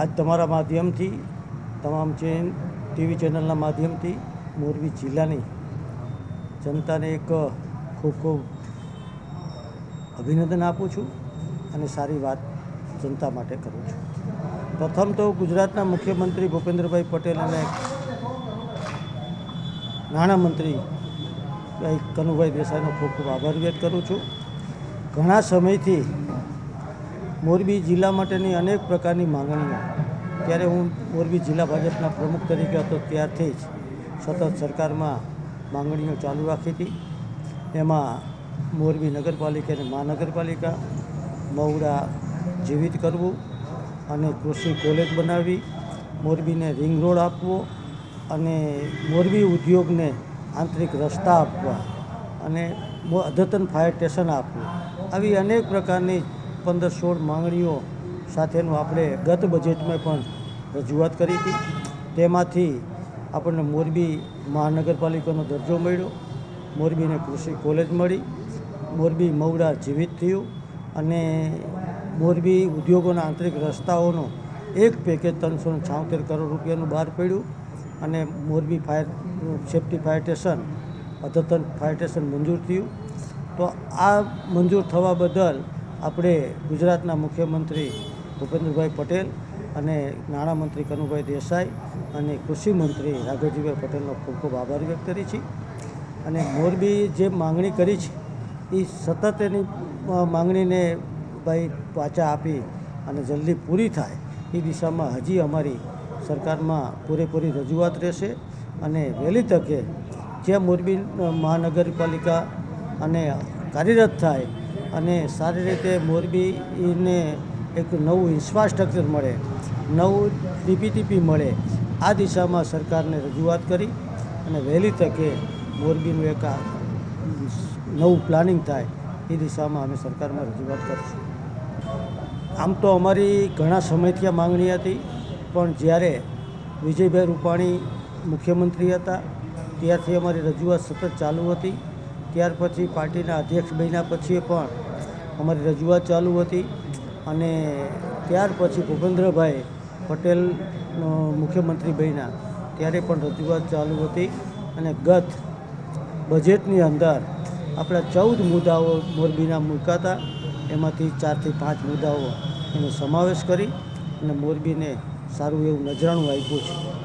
આજ તમારા માધ્યમથી તમામ ચેન, ટીવી ચેનલના માધ્યમથી મોરબી જિલ્લાની જનતાને એક ખૂબ ખૂબ અભિનંદન આપું છું અને સારી વાત જનતા માટે કરું છું. પ્રથમ તો ગુજરાતના મુખ્યમંત્રી ભૂપેન્દ્રભાઈ પટેલ અને નાણામંત્રી ભાઈ કનુભાઈ દેસાઈનો ખૂબ ખૂબ આભાર વ્યક્ત કરું છું. ઘણા સમયથી મોરબી જિલ્લા માટેની અનેક પ્રકારની માંગણીઓ. ત્યારે હું મોરબી જિલ્લા ભાજપના પ્રમુખ તરીકે હતો ત્યારથી જ સતત સરકારમાં માંગણીઓ ચાલુ રાખી હતી. એમાં મોરબી નગરપાલિકા અને મહાનગરપાલિકા મહુડા જીવિત કરવું અને કૃષિ કોલેજ બનાવવી, મોરબીને રિંગ રોડ આપવો અને મોરબી ઉદ્યોગને આંતરિક રસ્તા આપવા અને અદ્યતન ફાયર સ્ટેશન આપવું. આવી અનેક પ્રકારની પંદર સોળ માંગણીઓ સાથેનું આપણે ગત બજેટમાં પણ રજૂઆત કરી હતી. તેમાંથી આપણને મોરબી મહાનગરપાલિકાનો દરજ્જો મળ્યો, મોરબીને કૃષિ કોલેજ મળી, મોરબી મવડા જીવિત થયું અને મોરબી ઉદ્યોગોના આંતરિક રસ્તાઓનો એક પેકેજ ત્રણસો છાંતેર કરોડ રૂપિયાનું બહાર પડ્યું અને Morbi fire, safety fire station, અદ્યતન ફાયર સ્ટેશન મંજૂર થયું. તો આ મંજૂર થવા બદલ આપણે ગુજરાતના મુખ્યમંત્રી ભૂપેન્દ્રભાઈ પટેલ અને નાણામંત્રી કનુભાઈ દેસાઈ અને કૃષિમંત્રી રાઘવજીભાઈ પટેલનો ખૂબ ખૂબ આભાર વ્યક્ત કરી છે. અને મોરબી જે માંગણી કરી છે એ સતત એની માંગણીને ભાઈ પાછા આપી અને જલ્દી પૂરી થાય, એ દિશામાં હજી અમારી સરકારમાં પૂરેપૂરી રજૂઆત રહેશે. અને વહેલી તકે જે મોરબી મહાનગરપાલિકા અને કાર્યરત થાય અને સારી રીતે મોરબીને એક નવું ઇન્ફ્રાસ્ટ્રક્ચર મળે, નવું ડીપીટીપી મળે, આ દિશામાં સરકારને રજૂઆત કરી અને વહેલી તકે મોરબીનું એક નવું પ્લાનિંગ થાય, એ દિશામાં અમે સરકારમાં રજૂઆત કરીશું. આમ તો અમારી ઘણા સમયથી આ માંગણી હતી, પણ જ્યારે વિજયભાઈ રૂપાણી મુખ્યમંત્રી હતા, ત્યારથી અમારી રજૂઆત સતત ચાલુ હતી. ત્યાર પછી પાર્ટીના અધ્યક્ષ બન્યા પછી પણ અમારી રજૂઆત ચાલુ હતી અને ત્યાર પછી ભૂપેન્દ્રભાઈ પટેલ મુખ્યમંત્રી બન્યા. ત્યારે પણ રજૂઆત ચાલુ હતી અને ગત બજેટની અંદર આપણા ચૌદ મુદ્દાઓ મોરબીના મૂકાતા. એમાંથી ચારથી પાંચ મુદ્દાઓ એનો સમાવેશ કરી અને મોરબીને સારું એવું નજરાણું આપ્યું છે.